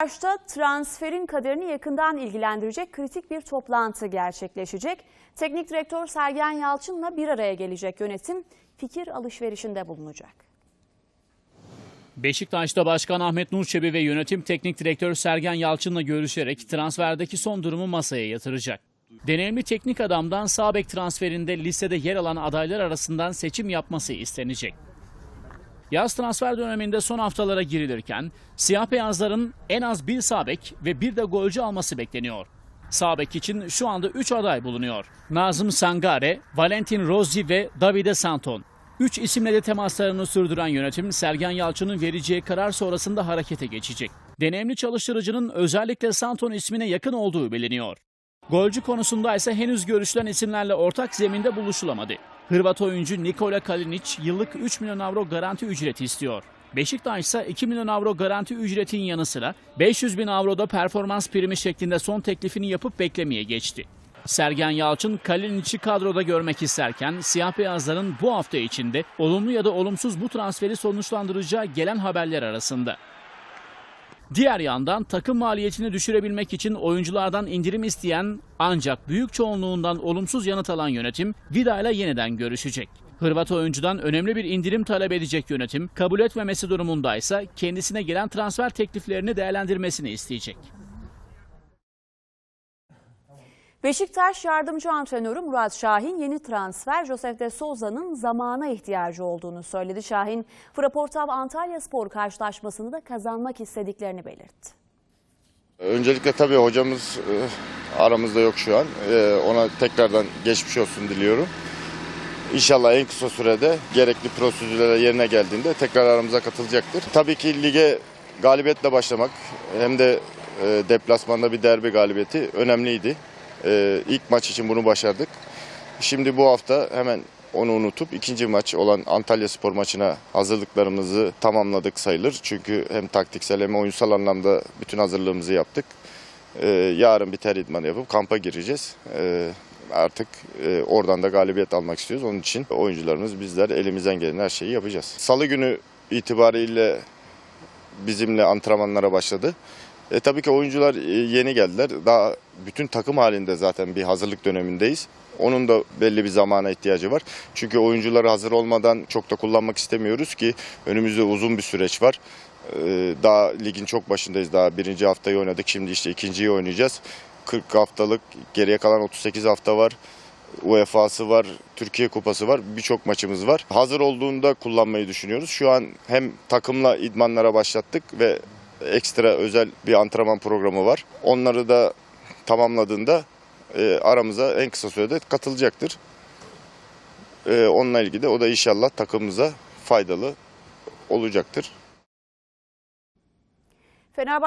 Beşiktaş'ta transferin kaderini yakından ilgilendirecek kritik bir toplantı gerçekleşecek. Teknik direktör Sergen Yalçın'la bir araya gelecek yönetim fikir alışverişinde bulunacak. Beşiktaş'ta Başkan Ahmet Nurçebi ve yönetim teknik direktör Sergen Yalçın'la görüşerek transferdeki son durumu masaya yatıracak. Deneyimli teknik adamdan sağ transferinde listede yer alan adaylar arasından seçim yapması istenecek. Yaz transfer döneminde son haftalara girilirken siyah beyazların en az bir sağ bek ve bir de golcü alması bekleniyor. Sağ bek için şu anda 3 aday bulunuyor. Nazım Sangare, Valentin Rossi ve Davide Santon. Üç isimle de temaslarını sürdüren yönetim Sergen Yalçın'ın vereceği karar sonrasında harekete geçecek. Deneyimli çalıştırıcının özellikle Santon ismine yakın olduğu biliniyor. Golcü konusunda ise henüz görüşülen isimlerle ortak zeminde buluşulamadı. Hırvat oyuncu Nikola Kalinic yıllık 3 milyon avro garanti ücreti istiyor. Beşiktaş ise 2 milyon avro garanti ücretin yanı sıra 500 bin avroda performans primi şeklinde son teklifini yapıp beklemeye geçti. Sergen Yalçın Kalinic'i kadroda görmek isterken siyah beyazların bu hafta içinde olumlu ya da olumsuz bu transferi sonuçlandıracağı gelen haberler arasında. Diğer yandan takım maliyetini düşürebilmek için oyunculardan indirim isteyen ancak büyük çoğunluğundan olumsuz yanıt alan yönetim Vida ile yeniden görüşecek. Hırvat oyuncudan önemli bir indirim talep edecek yönetim kabul etmemesi durumundaysa kendisine gelen transfer tekliflerini değerlendirmesini isteyecek. Beşiktaş yardımcı antrenörü Murat Şahin yeni transfer Josef de Souza'nın zamana ihtiyacı olduğunu söyledi. Şahin, Fraportav Antalya Spor karşılaşmasını da kazanmak istediklerini belirtti. Öncelikle tabii hocamız e, aramızda yok şu an. E, Ona tekrardan geçmiş olsun diliyorum. İnşallah en kısa sürede gerekli prosedürlere yerine geldiğinde tekrar aramıza katılacaktır. Tabii ki lige galibiyetle başlamak hem de e, deplasmanda bir derbi galibiyeti önemliydi. E, İlk maç için bunu başardık. Şimdi bu hafta hemen onu unutup ikinci maç olan Antalya Spor maçına hazırlıklarımızı tamamladık sayılır. Çünkü hem taktiksel hem oyunsal anlamda bütün hazırlığımızı yaptık. Ee, yarın bir ter idmanı yapıp kampa gireceğiz. Ee, artık e, oradan da galibiyet almak istiyoruz. Onun için oyuncularımız bizler elimizden gelen her şeyi yapacağız. Salı günü itibariyle bizimle antrenmanlara başladı. E, tabii ki oyuncular e, yeni geldiler. Daha bütün takım halinde zaten bir hazırlık dönemindeyiz. Onun da belli bir zamana ihtiyacı var. Çünkü oyuncuları hazır olmadan çok da kullanmak istemiyoruz ki önümüzde uzun bir süreç var. E, daha ligin çok başındayız. Daha birinci haftayı oynadık. Şimdi işte ikinciyi oynayacağız. 40 haftalık geriye kalan 38 hafta var. UEFA'sı var, Türkiye Kupası var, birçok maçımız var. Hazır olduğunda kullanmayı düşünüyoruz. Şu an hem takımla idmanlara başlattık ve ekstra özel bir antrenman programı var. Onları da tamamladığında e, aramıza en kısa sürede katılacaktır. E, onunla ilgili de o da inşallah takımımıza faydalı olacaktır. Fenerbahçe